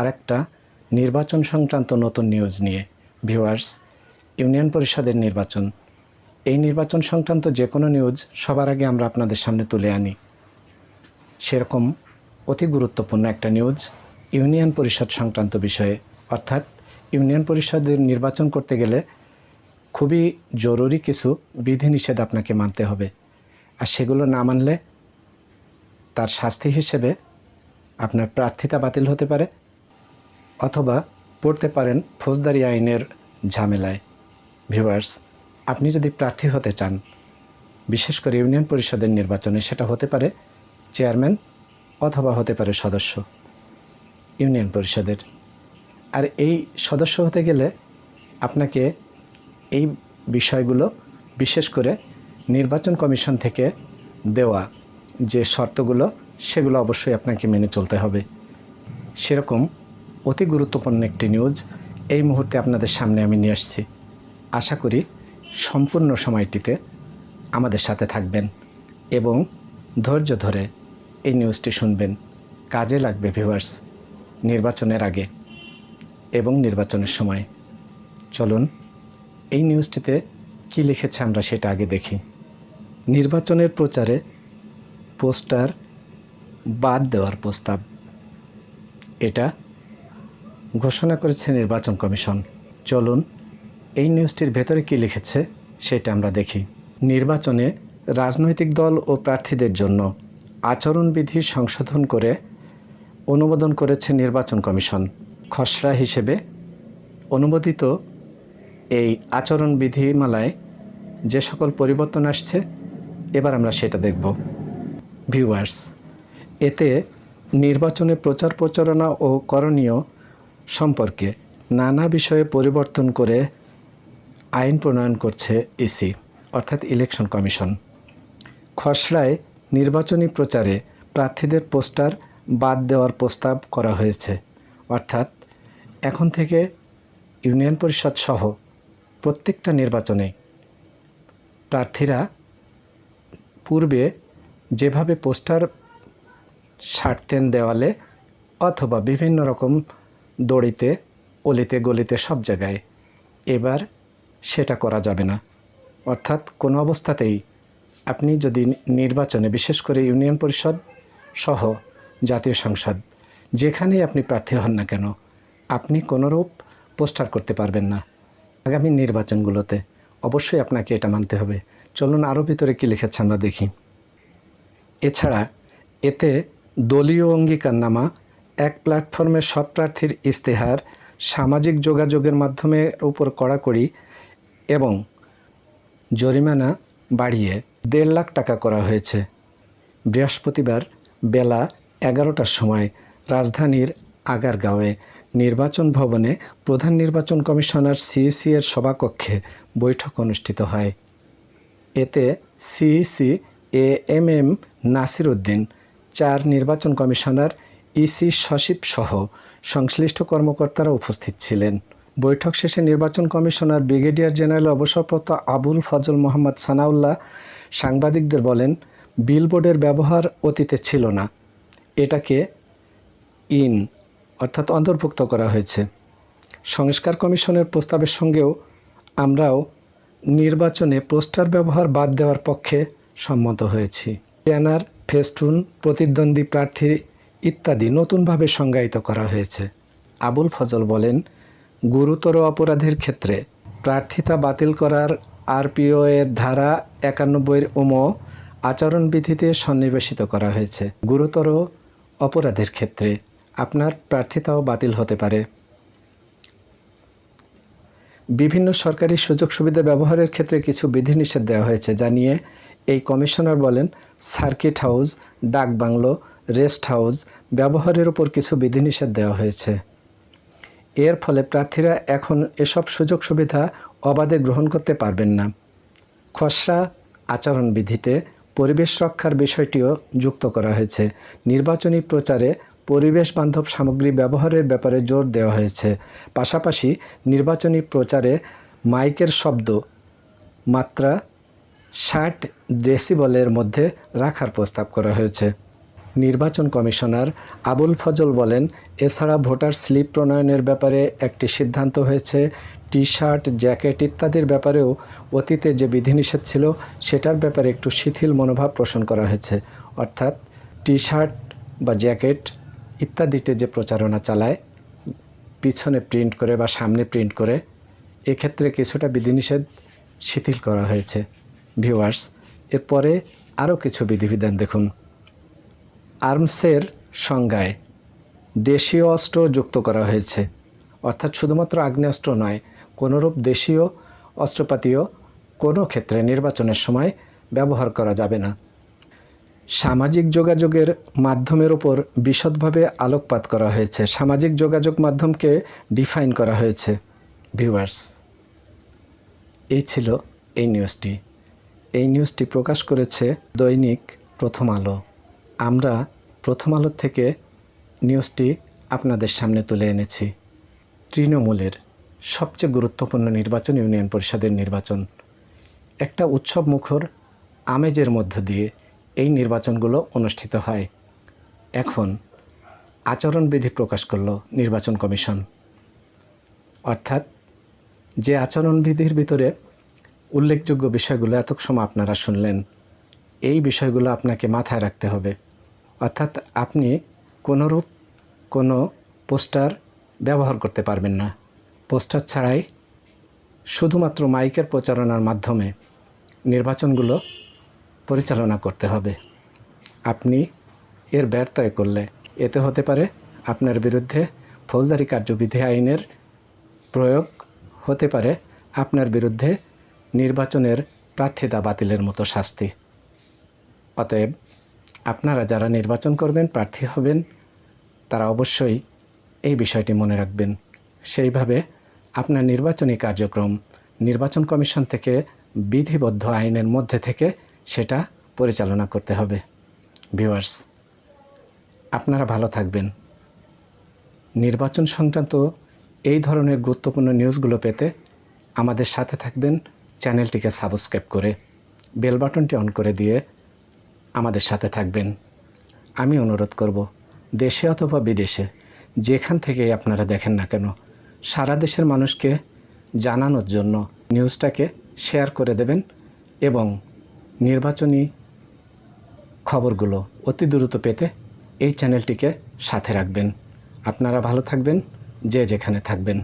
আরেকটা নির্বাচন সংক্রান্ত নতুন নিউজ নিয়ে। ভিউয়ার্স, ইউনিয়ন পরিষদের নির্বাচন। এই নির্বাচন সংক্রান্ত যে কোনো নিউজ সবার আগে আমরা আপনাদের সামনে তুলে আনি। সেরকম অতি গুরুত্বপূর্ণ একটা নিউজ ইউনিয়ন পরিষদ সংক্রান্ত বিষয়ে। অর্থাৎ ইউনিয়ন পরিষদের নির্বাচন করতে গেলে খুবই জরুরি কিছু বিধিনিষেধ আপনাকে মানতে হবে। আর সেগুলো না মানলে তার শাস্তি হিসেবে আপনার প্রার্থিতা বাতিল হতে পারে। অথবা পড়তে পারেন ফৌজদারি আইনের ঝামেলায়। ভিউয়ার্স, আপনি যদি প্রার্থী হতে চান, বিশেষ করে ইউনিয়ন পরিষদের নির্বাচনে সেটা হতে পারে চেয়ারম্যান অথবা হতে পারে সদস্য ইউনিয়ন পরিষদের। আর এই সদস্য হতে গেলে আপনাকে এই বিষয়গুলো বিশেষ করে নির্বাচন কমিশন থেকে দেওয়া যে শর্তগুলো, সেগুলো অবশ্যই আপনাকে মেনে চলতে হবে। সেরকম অতি গুরুত্বপূর্ণ একটি নিউজ। এই মুহূর্তে আপনাদের সামনে আমি নিয়ে আসছি। আশা করি সম্পূর্ণ সময়টিতে আমাদের সাথে থাকবেন এবং ধৈর্য ধরে এই নিউজটি শুনবেন। কাজে লাগবে ভিউয়ার্স, নির্বাচনের আগে এবং নির্বাচনের সময়। চলুন, এই নিউজটিতে কি লিখেছে আমরা সেটা আগে দেখি। নির্বাচনের প্রচারে পোস্টার বাদ দেওয়ার প্রস্তাব। এটা ঘোষণা করেছে নির্বাচন কমিশন। চলুন, এই নিউজটির ভেতরে কি লিখেছে সেটা আমরা দেখি। নির্বাচনে রাজনৈতিক দল ও প্রার্থীদের জন্য আচরণবিধি সংশোধন করে অনুমোদন করেছে নির্বাচন কমিশন। খসড়া হিসেবে অনুমোদিত এই আচরণ বিধিমালায় যে সকল পরিবর্তন আসছে, এবার আমরা সেটা দেখব। ভিউয়ার্স, এতে নির্বাচনে প্রচার প্রচারণা ও করণীয় সম্পর্কে নানা বিষয়ে পরিবর্তন করে আইন প্রণয়ন করছে ইসি অর্থাৎ ইলেকশন কমিশন। খসড়ায় নির্বাচনী প্রচারে প্রার্থীদের পোস্টার বাদ দেওয়ার প্রস্তাব করা হয়েছে, অর্থাৎ এখন থেকে ইউনিয়ন পরিষদ সহ প্রত্যেকটা নির্বাচনে প্রার্থীরা পূর্বে যেভাবে পোস্টার সারতেন দেওয়ালে অথবা বিভিন্ন রকম দড়িতে, অলিতে গলিতে সব জায়গায়। এবার সেটা করা যাবে না। অর্থাৎ কোনো অবস্থাতেই আপনি যদি নির্বাচনে, বিশেষ করে ইউনিয়ন পরিষদ সহ জাতীয় সংসদ, যেখানেই আপনি প্রার্থী হন না কেন, আপনি কোনোরূপ পোস্টার করতে পারবেন না আগামী নির্বাচনগুলোতে। অবশ্যই আপনাকে এটা মানতে হবে। চলুন আরও ভিতরে কী লিখেছে আমরা দেখি। এছাড়া এতে দলীয় অঙ্গীকারনামা এক প্ল্যাটফর্মে সব প্রার্থীর ইস্তেহার সামাজিক যোগাযোগের মাধ্যমে উপর কড়াকড়ি এবং জরিমানা বাড়িয়ে দেড় লাখ টাকা করা হয়েছে। বৃহস্পতিবার বেলা এগারোটার সময় রাজধানীর আগারগাঁওয়ে নির্বাচন ভবনে প্রধান নির্বাচন কমিশনার সিইসি এর সভাকক্ষে বৈঠক অনুষ্ঠিত হয়। এতে CEC, A M M Nasir Uddin, চার নির্বাচন কমিশনার ইসি সচিব সহ সংশ্লিষ্ট কর্মকর্তারা উপস্থিত ছিলেন। বৈঠক শেষে নির্বাচন কমিশনার ব্রিগেডিয়ার জেনারেল অবসরপ্রাপ্ত আবুল ফজল মোহাম্মদ সানাউল্লাহ সাংবাদিকদের বলেন, বিলবোর্ডের ব্যবহার অতীতে ছিল না। এটাকে ইন অর্থাৎ অন্তর্ভুক্ত করা হয়েছে। সংস্কার কমিশনের প্রস্তাবের সঙ্গেও আমরাও নির্বাচনে পোস্টার ব্যবহার বাদ দেওয়ার পক্ষে সম্মত হয়েছি। ব্যানার, ফেস্টুন, প্রতিদ্বন্দ্বী প্রার্থী ইত্যাদি নতুনভাবে সংজ্ঞায়িত করা হয়েছে। আবুল ফজল বলেন, গুরুতর অপরাধের ক্ষেত্রে প্রার্থিতা বাতিল করার আরপিও এর ধারা একানব্বইয়ের উম আচরণবিধিতে সন্নিবেশিত করা হয়েছে। গুরুতর অপরাধের ক্ষেত্রে আপনার প্রার্থিতাও বাতিল হতে পারে। বিভিন্ন সরকারি সুযোগ সুবিধা ব্যবহারের ক্ষেত্রে কিছু বিধিনিষেধ দেওয়া হয়েছে, যা নিয়ে এই কমিশনার বলেন, circuit house dak bungalow rest house ব্যবহারের উপর কিছু বিধিনিষেধ দেওয়া হয়েছে। এর ফলে প্রার্থীরা এখন এসব সুযোগ সুবিধা অবাধে গ্রহণ করতে পারবেন না। খসড়া আচরণবিধিতে পরিবেশ রক্ষার বিষয়টিও যুক্ত করা হয়েছে। নির্বাচনী প্রচারে পরিবেশ বান্ধব সামগ্রী ব্যবহারের ব্যাপারে জোর দেওয়া হয়েছে। পাশাপাশি নির্বাচনী প্রচারে মাইকের শব্দ, মাত্রা, ষাট ডেসিবলের মধ্যে রাখার প্রস্তাব করা হয়েছে। নির্বাচন কমিশনার আবুল ফজল বলেন, এছাড়া ভোটার স্লিপ প্রণয়নের ব্যাপারে একটি সিদ্ধান্ত হয়েছে। টি শার্ট জ্যাকেট ইত্যাদির ব্যাপারেও অতীতে যে বিধিনিষেধ ছিল, সেটার ব্যাপারে একটু শিথিল মনোভাব পোষণ করা হয়েছে। অর্থাৎ টি শার্ট বা জ্যাকেট ইত্যাদিতে যে প্রচারণা চালায়, পিছনে প্রিন্ট করে বা সামনে প্রিন্ট করে, এক্ষেত্রে কিছুটা বিধিনিষেধ শিথিল করা হয়েছে। ভিউয়ার্স, এরপরে আরও কিছু বিধিবিধান দেখুন। আর্মসের সংজ্ঞায় দেশীয় অস্ত্র যুক্ত করা হয়েছে। অর্থাৎ শুধুমাত্র আগ্নেয়াস্ত্র নয়, কোনোরূপ দেশীয় অস্ত্রপাতিও কোনো ক্ষেত্রে নির্বাচনের সময় ব্যবহার করা যাবে না। সামাজিক যোগাযোগের মাধ্যমের ওপর বিশদভাবে আলোকপাত করা হয়েছে। সামাজিক যোগাযোগ মাধ্যমকে ডিফাইন করা হয়েছে। ভিউয়ার্স, এই ছিল এই নিউজটি। এই নিউজটি প্রকাশ করেছে দৈনিক প্রথম আলো। আমরা প্রথম আলো থেকে নিউজটি আপনাদের সামনে তুলে এনেছি। তৃণমূলের সবচেয়ে গুরুত্বপূর্ণ নির্বাচন ইউনিয়ন পরিষদের নির্বাচন। একটা উৎসব মুখর আমেজের মধ্য দিয়ে এই নির্বাচনগুলো অনুষ্ঠিত হয়। এখন আচরণবিধি প্রকাশ করল নির্বাচন কমিশন। অর্থাৎ যে আচরণবিধির ভিতরে উল্লেখযোগ্য বিষয়গুলো এতক সময় আপনারা শুনলেন, এই বিষয়গুলো আপনাকে মাথায় রাখতে হবে। অর্থাৎ আপনি কোনোরূপ কোনো পোস্টার ব্যবহার করতে পারবেন না। পোস্টার ছাড়াই শুধুমাত্র মাইকের প্রচারণার মাধ্যমে নির্বাচনগুলো পরিচালনা করতে হবে। আপনি এর ব্যর্থয় করলে এতে হতে পারে আপনার বিরুদ্ধে ফৌজদারি কার্যবিধি আইনের প্রয়োগ হতে পারে আপনার বিরুদ্ধে নির্বাচনের প্রার্থিতা বাতিলের মতো শাস্তি। অতএব আপনারা যারা নির্বাচন করবেন, প্রার্থী হবেন, তারা অবশ্যই এই বিষয়টি মনে রাখবেন। সেইভাবে আপনার নির্বাচনী কার্যক্রম, নির্বাচন কমিশন থেকে বিধিবদ্ধ আইনের মধ্যে থেকে সেটা পরিচালনা করতে হবে। ভিউয়ার্স, আপনারা ভালো থাকবেন। নির্বাচন সংক্রান্ত এই ধরনের গুরুত্বপূর্ণ নিউজগুলো পেতে আমাদের সাথে থাকবেন। চ্যানেলটিকে সাবস্ক্রাইব করে বেল বাটনটি অন করে দিয়ে আমাদের সাথে থাকবেন। আমি অনুরোধ করব, দেশে অথবা বিদেশে, যেখান থেকে আপনারা দেখেন না কেন, সারা দেশের মানুষকে জানানোর জন্য নিউজটাকে শেয়ার করে দেবেন এবং নির্বাচনী খবরগুলো অতি দ্রুত পেতে এই চ্যানেলটিকে সাথে রাখবেন। আপনারা ভালো থাকবেন, যে যেখানে থাকবেন।